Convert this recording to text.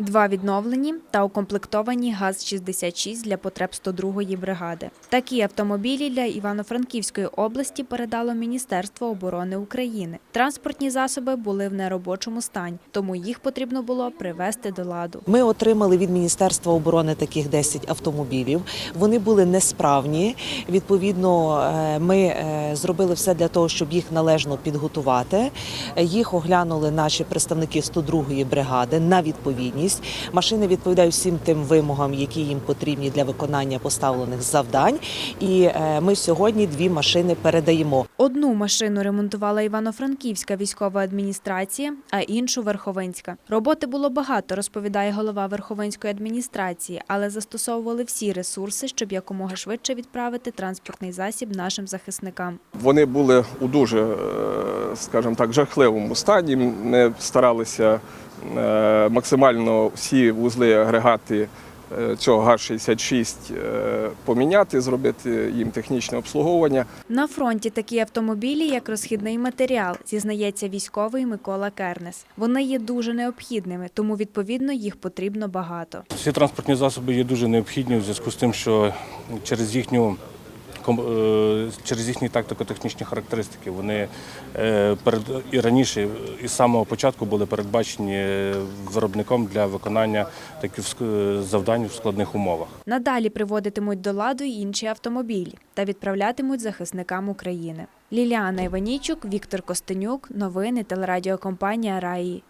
Два відновлені та укомплектовані ГАЗ-66 для потреб 102-ї бригади. Такі автомобілі для Івано-Франківської області передало Міністерство оборони України. Транспортні засоби були в неробочому стані, тому їх потрібно було привести до ладу. Ми отримали від Міністерства оборони таких 10 автомобілів. Вони були несправні. Відповідно, е, ми е, зробили все для того, щоб їх належно підготувати. Їх оглянули наші представники 102-ї бригади на відповідність. Машини відповідають всім тим вимогам, які їм потрібні для виконання поставлених завдань. І е, ми сьогодні дві машини передаємо. Одну машину ремонтувала Івано-Франківська військова адміністрація, а іншу Верховинська. Роботи було багато, розповідає голова Верховинської адміністрації, але застосовували всі ресурси, щоб якомога швидше відправити транспортний засіб нашим захисникам. Вони були у дуже, е, скажімо так, жахливому стані. Ми старалися максимально всі вузли агрегати е, цього ГАЗ-66 е, поміняти, зробити їм технічне обслуговування. На фронті такі автомобілі, як розхідний матеріал, зізнається військовий Микола Кернес. Вони є дуже необхідними, тому відповідно їх потрібно багато. Ці транспортні засоби є дуже необхідні в зв'язку з тим, що через їхню е, через їхні тактико-технічні характеристики вони е, перед і раніше із самого початку були передбачені виробником для виконання таких завдань в складних умовах. Надалі приводитимуть до ладу й інші автомобілі та відправлятимуть захисникам України. Ліліана Іванійчук, Віктор Костенюк. Новини телерадіокомпанія Раї.